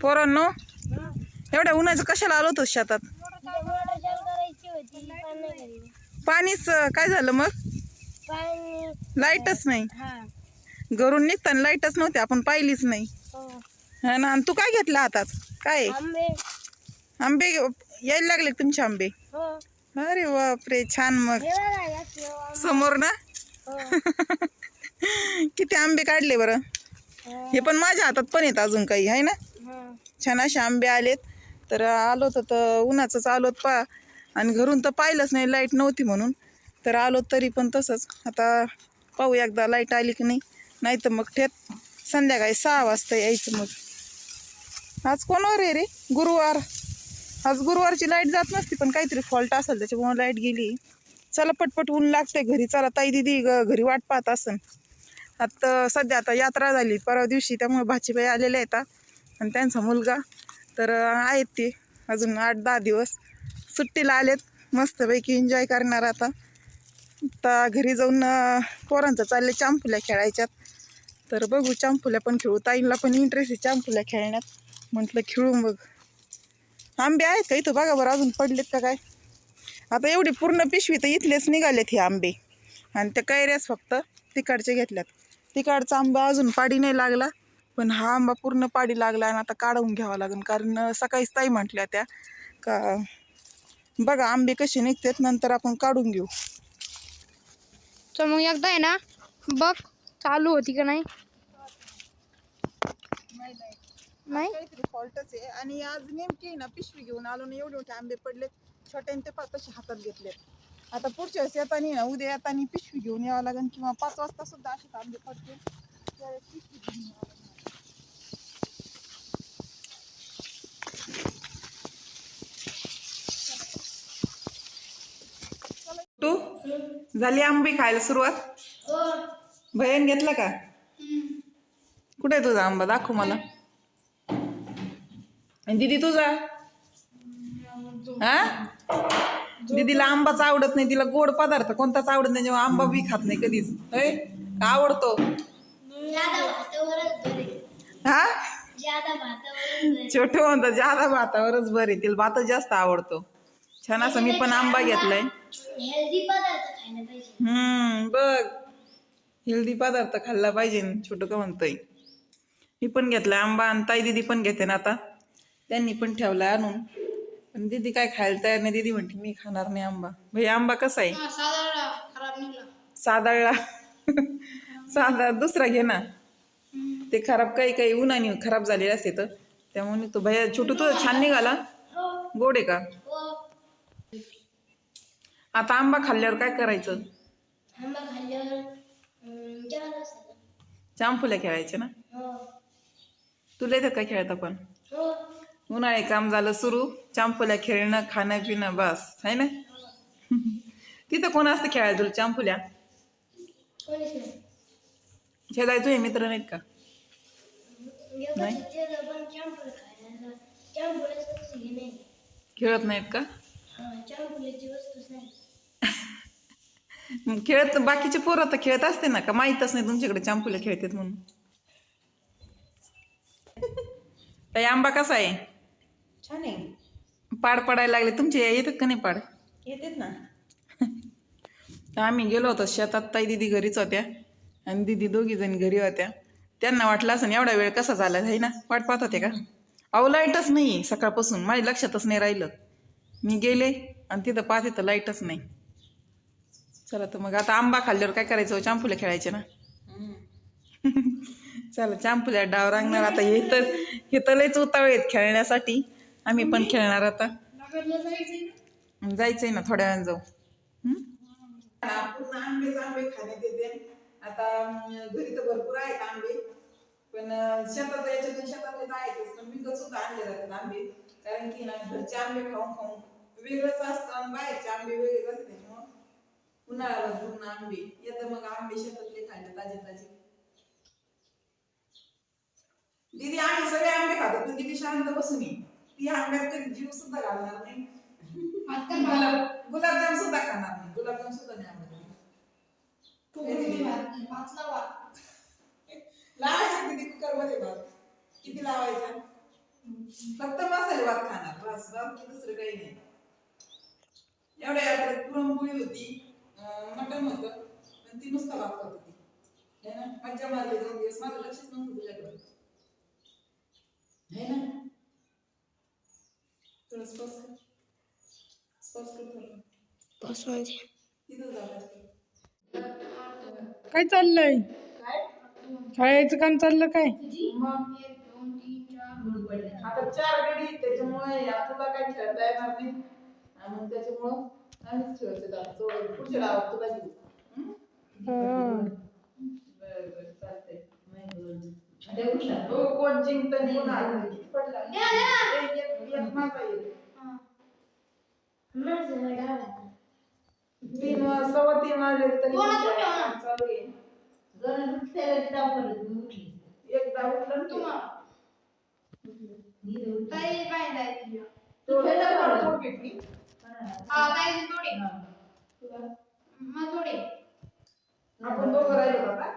पोरांनो एवढ्या उन्हाचं कशाला आलो होतो शेतात? पाणीच काय झालं मग? लाईटच नाही. घरून निघताना लाईटच नव्हती आपण पाहिलीच नाही. हा ना आणि तू काय घेतला हातात? काय? आंबे यायला लागले तुमचे आंबे? अरे बापरे छान मग. समोर ना? किती आंबे काढले बरं? हे पण माझ्या हातात पण येत अजून काही आहे ना? छान असे आंबे आलेत. तर आलो तर तर उन्हाचंच आलोत पा आणि घरून तर पाहिलंच नाही लाइट नव्हती म्हणून. तर आलो तरी पण तसंच. आता पाहू एकदा लाइट आली की नाही. नाही तर मग ठेत संध्याकाळी सहा वाजता यायचं मग. आज कोणावर आहे रे? गुरुवार. आज गुरुवारची लाइट जात नसती पण काहीतरी फॉल्ट असेल त्याच्यामुळे लाइट गेली. चला पटपट ऊन लागते घरी. चला ताई दिदी घरी वाट पाहत असन. आता सध्या आता यात्रा झाली परवा दिवशी त्यामुळे भाचीबाई आलेल्या आहेत आणि त्यांचा मुलगा तर आहेत ते. अजून आठ दहा दिवस. सुट्टीला आलेत. मस्तपैकी एन्जॉय करणार आता. आता घरी जाऊन पोरांचं चालले चांपुल्या खेळायच्यात. तर बघू चांपुल्या पण खेळू. ताईंना पण इंटरेस्ट आहे चांपुल्या खेळण्यात. म्हटलं खेळू मग आंबे आहेत का इथं? बघा बरं अजून पडलेत का काय? आता एवढी पूर्ण पिशवी तर इथलेच निघालेत हे आंबे. आणि त्या कैऱ्याच फक्त तिकडचे घेतल्यात. तिकडचा आंबा अजून पाडी नाही लागला. पण हा आंबा पूर्ण पाडी लागला आणि आता काढून घ्यावा लागेल. कारण सकाळीच ताई म्हटल्या त्या का बघा आंबे कसे निघतात नंतर आपण काढून घेऊ. तर मग एकदा आहे ना बघ चालू होती का नाही? नाही? काहीतरी फॉल्टच आहे. आणि आज नेमकी ना पिशवी घेऊन आलो ना एवढे मोठे आंबे पडले. छोट्याने ते पाच तसे हातात घेतले. आता पुढच्या वेळेस येताना ना उद्या येताना पिशवी घेऊन यावं लागेल किंवा पाच वाजता सुद्धा असेच आंबे पडतील. त्यावेळेस पिशवी घेऊन यावं लागेल. तू झाली आंबे खायला सुरुवात? भयन घेतला का? कुठे आहे तुझा आंबा? दाखव मला. आणि दिदी तुझा? हा? दीदीला आंबाच आवडत नाही तिला गोड पदार्थ कोणताच आवडत नाही जेव्हा आंबा बी खात नाही कधीच. होय? का आवडतो? हा? छोटे म्हणतात ज्यादा भातावरच बरे तिला भातच जास्त आवडतो. छान असं मी पण आंबा घेतलाय. हेल्दी पदार्थ खायला पाहिजे. हम्म बघ. हेल्दी पदार्थ खाल्ला पाहिजे छोटं का म्हणतोय. मी पण घेतलाय आंबा आणि ताई दिदी पण घेते ना आता. त्यांनी पण ठेवलाय आणून. पण दिदी काय खायला तयार नाही. दिदी म्हणते मी खाणार नाही आंबा. भाई आंबा कसा आहे? साधाळला साधा दुसरा घे ना. ते खराब काही काही उन्हाने खराब झालेले असते तर. त्यामुळे तो भैया छोटू तो छान निघाला. गोड आहे का? आता आंबा खाल्ल्यावर काय करायचं? आंबा खाल्ल्यावर चांफुल्या खेळायचे ना? हो. तुला येतात काय खेळत आपण हो. उन्हाळे काम झालं सुरू चांफुल्या खेळणं खाणं पिणं बस. है ना? तिथं कोण असतं खेळायला तुला चांफुल्या कोणीच नाही शेजारी तुझे मित्र नाहीत का? नाही. पण खायला खेळत नाहीत का? नाही मग खेळत बाकीचे पोरं तर खेळत असते ना का? माहीतच नाही तुमच्याकडे चांफुल्या खेळतात म्हणून. ताई आंबा कसा आहे? छान आहे. पाड पडायला लागले. तुमचे येतात का नाही पाड? येतेत ना. तर आम्ही गेलो होतो शेतात ताई दिदी घरीच होत्या आणि दिदी दोघी जणी घरी होत्या. त्यांना वाटलं असं एवढा वेळ कसा झाला आहे ना? वाट पाहत होते का? अहो लाईटच नाही सकाळपासून. माझ्या लक्षातच नाही राहिलं. मी गेले आणि तिथं पाहते तर लाईटच नाही. चला तर मग आता आंबा खाल्ल्यावर काय करायचं चांपुल्या खेळायचे ना. चला चांपुल्या डाव रांगणार. आता हे तर हे तर लयच उतावळे आहेत खेळण्यासाठी. आम्ही पण खेळणार आता. जायचंय ना? थोड्या वेळानं जाऊ. हं? पूर्ण आंबेच आंबे खाण्यात येते आता घरी तर भरपूर आहेत आंबे. पण शेतात याच्यातून शेतातले तर आहेतच पण विकत सुद्धा आणले जातात आंबे. कारण की ना घरचे आंबे खाऊन खाऊन वेगळंच असतं आणि बाहेरचे आंबे वेगळेच असते उन्हाळ्याला पूर्ण आंबे. येतं मग आंबे शेतातले खायला ताजे ताजे. दीदी आम्ही सगळे आंबे खातो. पण दीदी शांत बसून ये. ती आंब्यात कधी जीव सुद्धा घालणार नाही. गुलाब गुलाबजाम सुद्धा खाणार नाही. गुलाबजाम सुद्धा नाही आवडत लावायचं किती कुकरमध्ये भात? किती लावायचा? फक्त मसाले भात खाणार. बस बाकी दुसरं काही नाही. एवढ्या यात्रेत पुरणपोळी होती. मटण होतं पण ती नुसतं भात खात होती है ना? मज्जा मारली दोन दिवस माझं लक्षच नव्हतं तुझ्याकडे है ना? कर. कर. बस म्हणजे? तिथं झालं काय चाललंय? काय? शाळेचं काम चाललं काय? मग आता चार गडी त्याच्यामुळे या तुला काही खेळता येणार नाही. आणि त्याच्यामुळं आम्हीच खेळतो आता तो पुढच्या डावात तुला घेऊ. बरं बरं चालतंय हो कोण जिंकतं कोण हारतं, किती पडला एक- एक- एक माझा येईल. तीन वाज- सव्वा तीन वाजले तरी कोणाचं पुढच्या ठेवणार? डावात चालू आहे एकदा उठलं ना तू. तो लवकर पोट घेतली पाहिजे थोडे. मग थोडे. आपण का